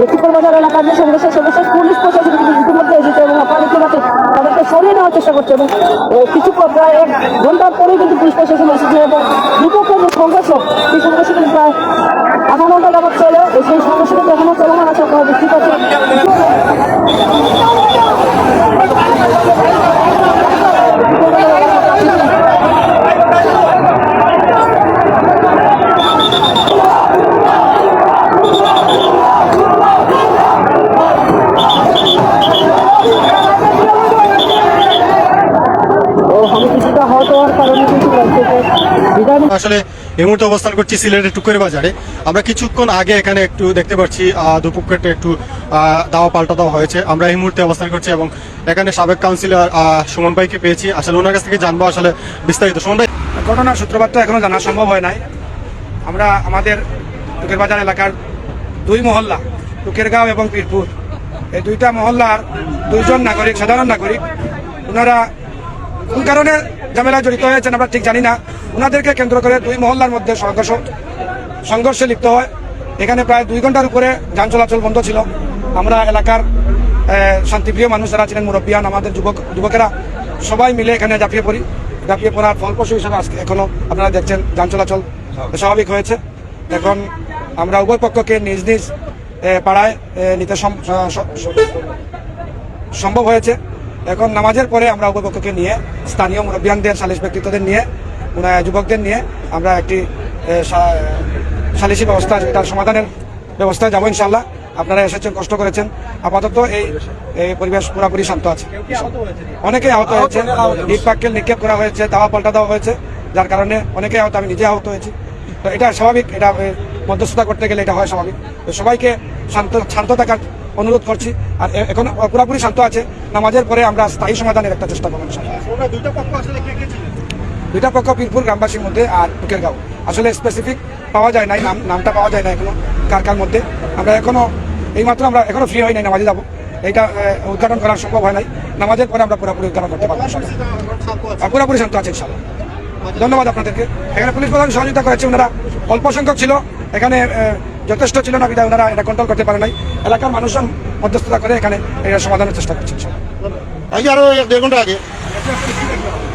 যে শুক্রবাজার এলাকার যে সংঘর্ষের সর্বশেষ পুলিশ প্রশাসন কিন্তু ইতিমধ্যে এসেছে এবং তাদেরকে সরিয়ে নেওয়ার চেষ্টা করছে এবং কিছু প্রায় এক ঘণ্টার পরেই কিন্তু পুলিশ প্রশাসন এসেছে এবং বিপক্ষে যে সংঘর্ষ প্রায় আধা ঘণ্টা চলে সেই সংঘর্ষ কিন্তু কিছুটা হওয়ার কারণে কিন্তু আসলে এই মুহূর্তে অবস্থান করছি সিলেটের টুকুরি বাজারে। আমরা কিছুক্ষণ আগে এখানে একটু দেখতে পাচ্ছি দুপুরকেটে একটু দাওয়া পাল্টা দেওয়া হয়েছে। আমরা এই মুহূর্তে অবস্থান করছি এবং এখানে সাবেক কাউন্সিলর সুমন ভাইকে পেয়েছি। আসলে ওনার কাছ থেকে জানব আসলে বিস্তারিত। সুমন ভাই। ঘটনার সূত্রপাত এখনও জানা সম্ভব হয় নাই। আমরা আমাদের টুকের বাজার এলাকার দুই মহল্লা টুকেরগাঁও এবং পীরপুর। এই দুইটা মহল্লার দুইজন নাগরিক সাধারণ নাগরিক ওনারা কোন কারণে ঝামেলায় জড়িত হয়েছেন আমরা ঠিক জানি না। ওনাদেরকে কেন্দ্র করে দুই মহল্লার মধ্যে সংঘর্ষ, সংঘর্ষে লিপ্ত হয়। এখানে প্রায় দুই ঘণ্টার উপরে যান চলাচল বন্ধ ছিল। আমরা এলাকার শান্তিপ্রিয় মানুষ যারা ছিলেন, মুরব্বিয়ান, আমাদের যুবক, যুবকেরা সবাই মিলে এখানে ঝাঁপিয়ে পড়ি। ঝাঁপিয়ে পড়ার ফলপ্রসূ হিসাবে আজকে এখনও আপনারা দেখছেন যান চলাচল স্বাভাবিক হয়েছে। এখন আমরা উভয় পক্ষকে নিজ নিজ পাড়ায় নিতে সম্ভব হয়েছে। এখন নামাজের পরে আমরা উভয়পক্ষকে নিয়ে, স্থানীয় মুরব্বিয়ানদের সালিশ ব্যক্তিত্বদের নিয়ে যুবকদের নিয়ে আমরা একটি সালিশি ব্যবস্থা, তার সমাধানের ব্যবস্থায় যাব ইনশাল্লাহ আপনারা এসেছেন, কষ্ট করেছেন। আপাতত এই এই পরিবেশ পুরোপুরি শান্ত আছে। অনেকে আহত হয়েছে ইট পাক্কেল নিক্ষেপ করা হয়েছে, দাওয়া পাল্টা দেওয়া হয়েছে, যার কারণে অনেকে আহত, আমি নিজে আহত হয়েছি। তো এটা স্বাভাবিক, এটা মধ্যস্থতা করতে গেলে এটা হয় স্বাভাবিক। তো সবাইকে শান্ত শান্ত থাকার অনুরোধ করছি। আর এখন পুরোপুরি শান্ত আছে। নামাজের পরে আমরা স্থায়ী সমাধানের একটা চেষ্টা করব। দুইটা পক্ষ পীরপুর গ্রামবাসীর মধ্যে আর টুকের গাঁও আসলে স্পেসিফিক পাওয়া যায় নাই নাম নামটা পাওয়া যায় না এখনও কার কার মধ্যে। আমরা এখনও এইমাত্র আমরা এখনও ফ্রি হয় নাই নামাজে যাব। এইটা উদ্ঘাটন করা সম্ভব হয় নাই। নামাজের পরে আমরা পুরোপুরি উদ্ঘাটন করতে পারব। পুরোপুরি শান্ত আছে ইনশাল্লাহ ধন্যবাদ আপনাদেরকে। এখানে পুলিশ প্রধান সহযোগিতা করেছে ওনারা অল্প সংখ্যক ছিল। এখানে যথেষ্ট ছিল না বিধায় ওনারা এটা কন্ট্রোল করতে পারে নাই এলাকার মানুষজন মধ্যস্থতা করে এখানে এটা সমাধানের চেষ্টা করছে ইনশাল্লাহ। আজ আরও এক দেড় ঘণ্টা আগে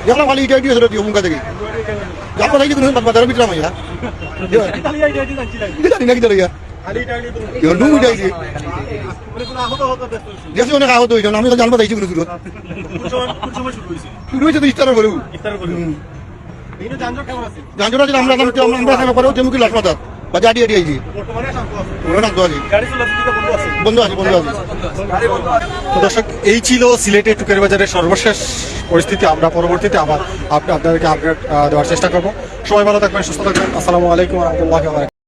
দেখলাম খালি ইটা ইটি হয়েছিল মুখা থেকে যারপর থাকি কোনো বাজারের ভিতরে মাইয়া জানি না কি উঠাইছি দেখছি অনেক আহত হয়েছে আমি তো জানব শুরু হয়েছে তো পরেও আমরা পরেও বা জাডি আডি আইছি। বন্ধ বন্ধ দর্শক, এই ছিল সিলেটে টুকের বাজারের সর্বশেষ পরিস্থিতি। আমরা পরবর্তীতে আবার আপনাদেরকে আপডেট দেওয়ার চেষ্টা করব। সবাই ভালো থাকবেন, সুস্থ থাকবেন। আসসালামু আলাইকুম রহমতুল্লাহ